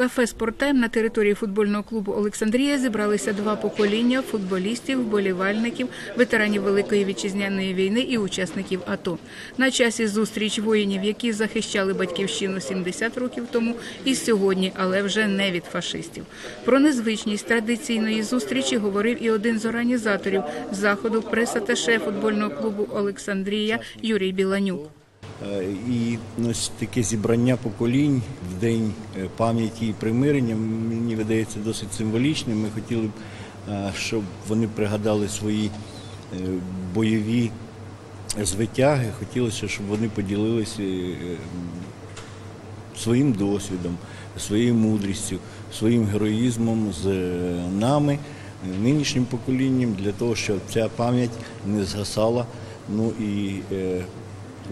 кафе «Спорттайм» на території футбольного клубу Олександрія зібралися два покоління футболістів, вболівальників, ветеранів Великої вітчизняної війни і учасників АТО. На часі зустріч воїнів, які захищали батьківщину 70 років тому і сьогодні, але вже не від фашистів. Про незвичність традиційної зустрічі говорив і один з організаторів заходу пресаташе футбольного клубу Олександрія Юрій Біланюк. Е, І ось таке зібрання поколінь в день е, пам'яті і примирення мені видається досить символічним. Ми хотіли б, е, щоб вони пригадали свої бойові звитяги. Хотілося, щоб вони поділилися своїм досвідом, своєю мудрістю, своїм героїзмом з нами, нинішнім поколінням, для того, щоб ця пам'ять не згасала. Ну і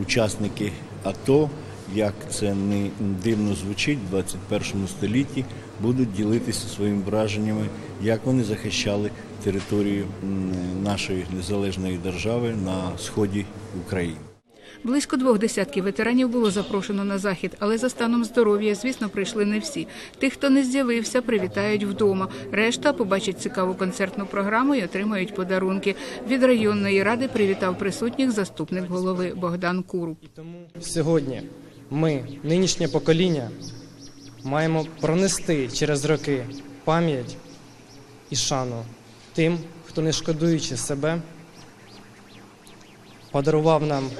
учасники АТО, як це не дивно звучить, в 21 столітті будуть ділитися своїми враженнями, як вони захищали територію нашої незалежної держави на сході України. Близько двох десятків ветеранів було запрошено на захід, але за станом здоров'я, звісно, прийшли не всі. Тих, хто не з'явився, привітають вдома. Решта побачать цікаву концертну програму і отримають подарунки. Від районної ради привітав присутніх заступник голови Богдан Куруб. Сьогодні ми, нинішнє покоління, маємо пронести через роки пам'ять і шану тим, хто, не шкодуючи себе, подарував нам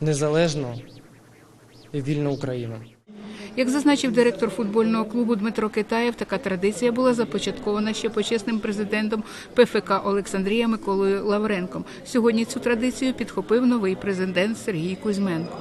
незалежну і вільну Україну. Як зазначив директор футбольного клубу Дмитро Китаєв, така традиція була започаткована ще почесним президентом ПФК Олександрія Миколою Лавренком. Сьогодні цю традицію підхопив новий президент Сергій Кузьменко.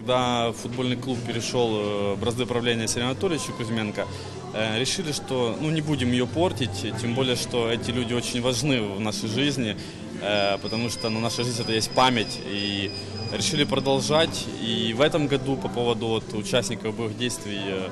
Когда футбольный клуб перешел э, в бразды правления Сергея Анатольевича Кузьменко, э, решили, что ну, не будем ее портить, тем более, что эти люди очень важны в нашей жизни, э, потому что ну, наша жизнь это есть память, и решили продолжать. И в этом году по поводу вот, участников боевых действий э,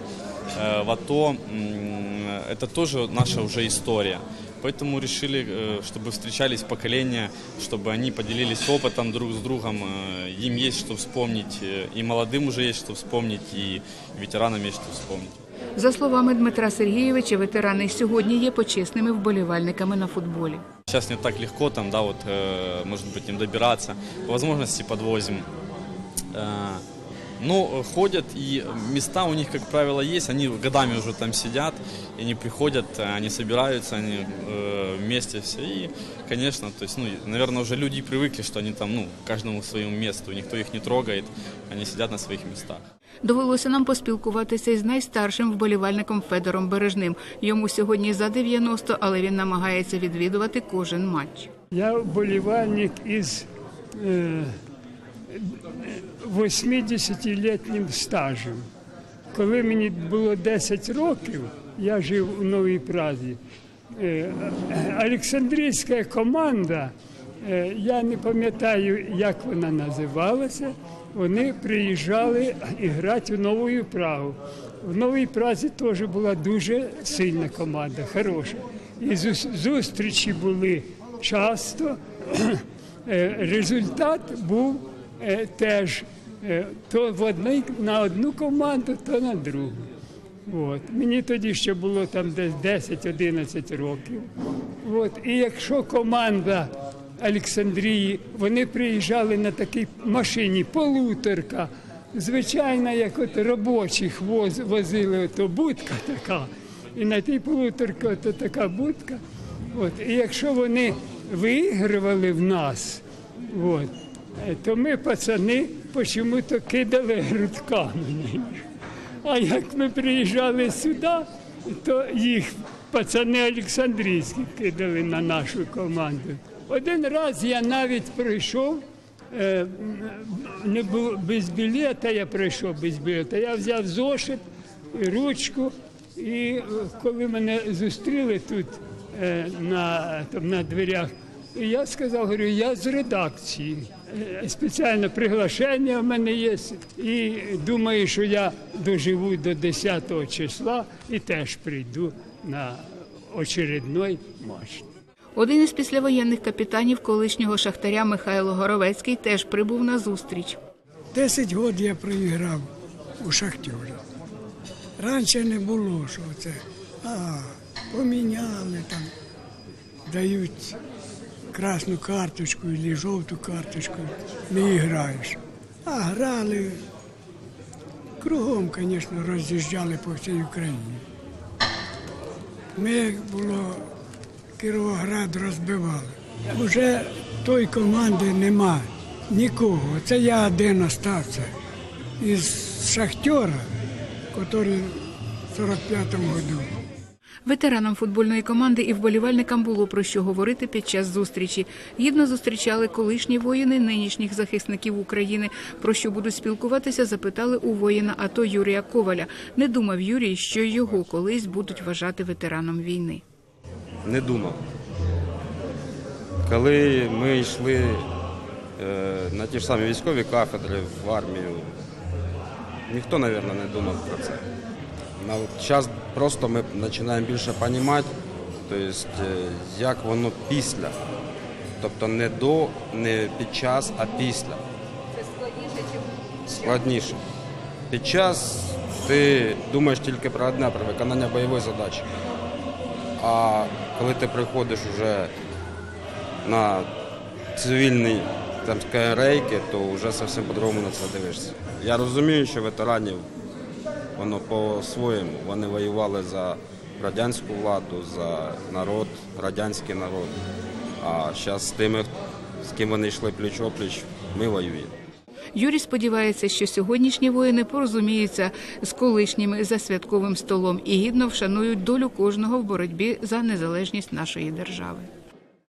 э, в АТО, м, это тоже наша уже история. Поэтому решили, э, чтобы встречались поколения, чтобы они поделились опытом друг с другом. Э, Им есть что вспомнить, э, и молодым уже есть что вспомнить, и ветеранам есть что вспомнить. За словами Дмитра Сергійовича, ветерани сьогодні є почесними вболівальниками на футболі. Сейчас не так легко там, да, вот, э, может быть, им добираться. По возможности подвозим. Э, Ну, э, ходят, и места у них, как правило, есть. Они годами уже там сидят, и они приходят, э, они собираются, они э, вместе все. И, конечно, то есть, ну, наверное, уже люди привыкли, что они там, ну, каждому своему месту, никто их не трогает, они сидят на своих местах. Довелося нам поспілкуватися із найстаршим вболівальником Федором Бережним. Йому сьогодні за 90, але він намагається відвідувати кожен матч. Я вболівальник із е, 80-літнім стажем. Коли мені було 10 років, я жив у Новій Празі. Е, Олександрійська команда, е, я не пам'ятаю, як вона називалася, вони приїжджали грати в Нову Прагу. В Новій Празі теж була дуже сильна команда, хороша. І зус- зустрічі були часто. Е, Результат був теж е, то в одній, на одну команду, то на другу. От. Мені тоді ще було там десь 10-11 років. От. І якщо команда Олександрії, вони приїжджали на такій машині полуторка, звичайно, як от робочих воз, возили, то будка така. І на тій полуторці от така будка. От. І якщо вони виігрували в нас, от, е, то ми, пацани, почому-то кидали грудками. А як ми приїжджали сюди, то їх пацани Олександрійські кидали на нашу команду. Один раз я навіть прийшов, е, не було без білета, я прийшов без білета. Я взяв зошит, ручку, і е, коли мене зустріли тут е, на, там, на дверях, я сказав, говорю, я з редакції. Е, Спеціальне приглашення в мене є. І думаю, що я доживу до 10 числа і теж прийду на очередной матч. Один із післявоєнних капітанів колишнього шахтаря Михайло Горовецький теж прибув на зустріч. Десять років я проіграв у шахтері. Раніше не було, що це. А, поміняли там, дають красну карточку або жовту карточку, не граєш. А грали кругом, звісно, роз'їжджали по всій Україні. Ми, було, Кіровоград розбивали. Уже тої команди нема нікого. Це я один остався із шахтера, який в 45-му году. Ветеранам футбольної команди і вболівальникам було про що говорити під час зустрічі. Гідно зустрічали колишні воїни нинішніх захисників України. Про що будуть спілкуватися, запитали у воїна АТО Юрія Коваля. Не думав Юрій, що його колись будуть вважати ветераном війни. не думав. Коли ми йшли е, на ті ж самі військові кафедри в армію, ніхто, мабуть, не думав про це. Зараз просто ми починаємо більше розуміти, тобто, е, як воно після. Тобто не до, не під час, а після. Це складніше чи складніше? Під час ти думаєш тільки про одне, про виконання бойової задачі. А коли ти приходиш вже на цивільні там, рейки, то вже зовсім по-другому на це дивишся. Я розумію, що ветеранів воно по-своєму. Вони воювали за радянську владу, за народ, радянський народ. А зараз з тими, з ким вони йшли пліч-опліч, ми воюємо. Юрій сподівається, що сьогоднішні воїни порозуміються з колишніми за святковим столом і гідно вшанують долю кожного в боротьбі за незалежність нашої держави.